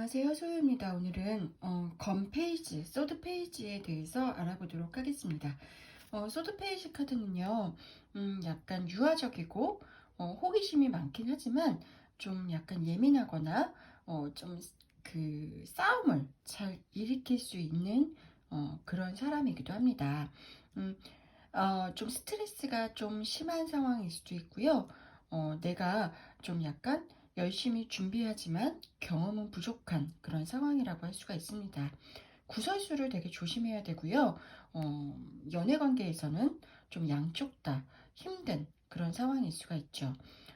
안녕하세요. 소유입니다. 오늘은 어, 검 페이지, 소드 페이지에 대해서 알아보도록 하겠습니다. 어, 소드 페이지 카드는요, 음, 약간 유아적이고 어, 호기심이 많긴 하지만 좀 약간 예민하거나 어, 좀 그 싸움을 잘 일으킬 수 있는 어, 그런 사람이기도 합니다. 음, 어, 좀 스트레스가 좀 심한 상황일 수도 있고요. 어, 내가 좀 약간 열심히 준비하지만 경험은 부족한 그런 상황이라고 할 수가 있습니다. 구설수를 되게 조심해야 되고요. 어, 연애 관계에서는 좀 양쪽 다 힘든 그런 상황일 수가 있죠.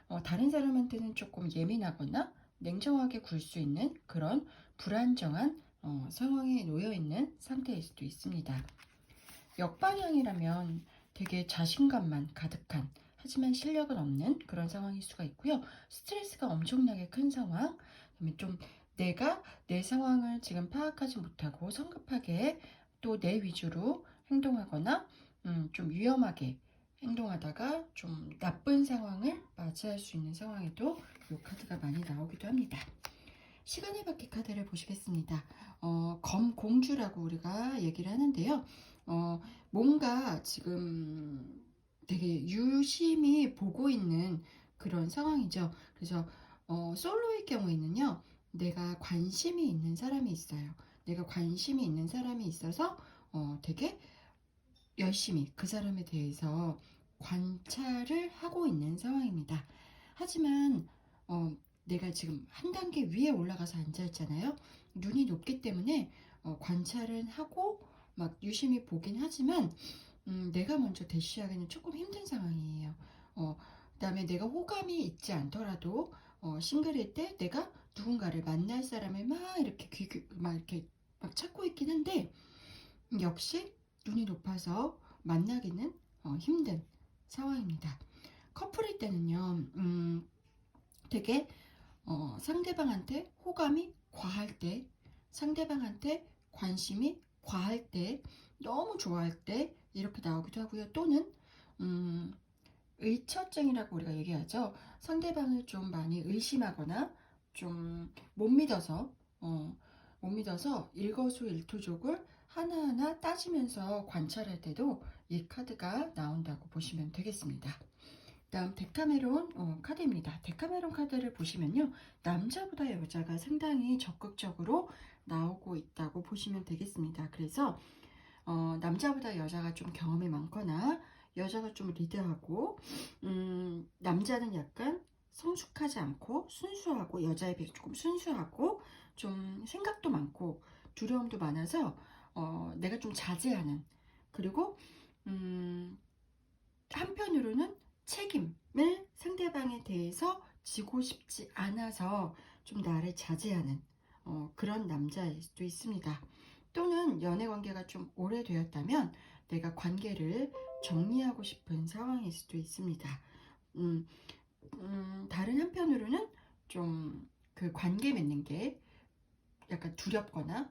어, 다른 사람한테는 조금 예민하거나 냉정하게 굴 수 있는 그런 불안정한 어, 상황에 놓여 있는 상태일 수도 있습니다. 역방향이라면 되게 자신감만 가득한 하지만 실력은 없는 그런 상황일 수가 있고요. 스트레스가 엄청나게 큰 상황, 좀 내가 내 상황을 지금 파악하지 못하고 성급하게 또 내 위주로 행동하거나 음, 좀 위험하게 행동하다가 좀 나쁜 상황을 맞이할 수 있는 상황에도 이 카드가 많이 나오기도 합니다. 시간의 바퀴 카드를 보시겠습니다. 어, 검공주라고 우리가 얘기를 하는데요. 어, 뭔가 지금 되게 유심히 보고 있는 그런 상황이죠. 그래서 어, 솔로일 경우에는요, 내가 관심이 있는 사람이 있어요. 내가 관심이 있는 사람이 있어서 어, 되게 열심히 그 사람에 대해서 관찰을 하고 있는 상황입니다. 하지만 어, 내가 지금 한 단계 위에 올라가서 앉아 있잖아요. 눈이 높기 때문에 어, 관찰은 하고 막 유심히 보긴 하지만 음, 내가 먼저 대시하기는 조금 힘든 상황이에요. 어, 그 다음에 내가 호감이 있지 않더라도 어, 싱글일 때 내가 누군가를 만날 사람을 막 이렇게 귀, 귀- 막 이렇게 막 찾고 있긴 한데 역시 눈이 높아서 만나기는 어, 힘든 상황입니다. 커플일 때는요, 음, 되게 어, 상대방한테 호감이 과할 때, 상대방한테 관심이 과할 때, 너무 좋아할 때 이렇게 나오기도 하고요. 또는 음, 의처증이라고 우리가 얘기하죠. 상대방을 좀 많이 의심하거나 좀 못 믿어서 어, 못 믿어서 일거수일투족을 하나하나 따지면서 관찰할 때도 이 카드가 나온다고 보시면 되겠습니다. 다음 데카메론 어, 카드입니다. 데카메론 카드를 보시면요. 남자보다 여자가 상당히 적극적으로 나오고 있다고 보시면 되겠습니다. 그래서 어, 남자보다 여자가 좀 경험이 많거나 여자가 좀 리드하고 음, 남자는 약간 성숙하지 않고 순수하고 여자에 비해 조금 순수하고 좀 생각도 많고 두려움도 많아서 어, 내가 좀 자제하는 그리고 음, 한편으로는 책임을 상대방에 대해서 지고 싶지 않아서 좀 나를 자제하는 어, 그런 남자일 수도 있습니다. 또는 연애 관계가 좀 오래되었다면 내가 관계를 정리하고 싶은 상황일 수도 있습니다. 음, 음, 다른 한편으로는 좀 그 관계 맺는 게 약간 두렵거나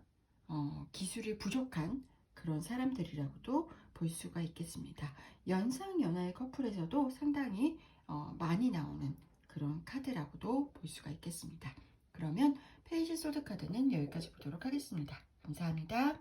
어, 기술이 부족한 그런 사람들이라고도 볼 수가 있겠습니다. 연상 연하의 커플에서도 상당히 어, 많이 나오는 그런 카드라고도 볼 수가 있겠습니다. 그러면 페이지 소드 카드는 여기까지 보도록 하겠습니다. 감사합니다.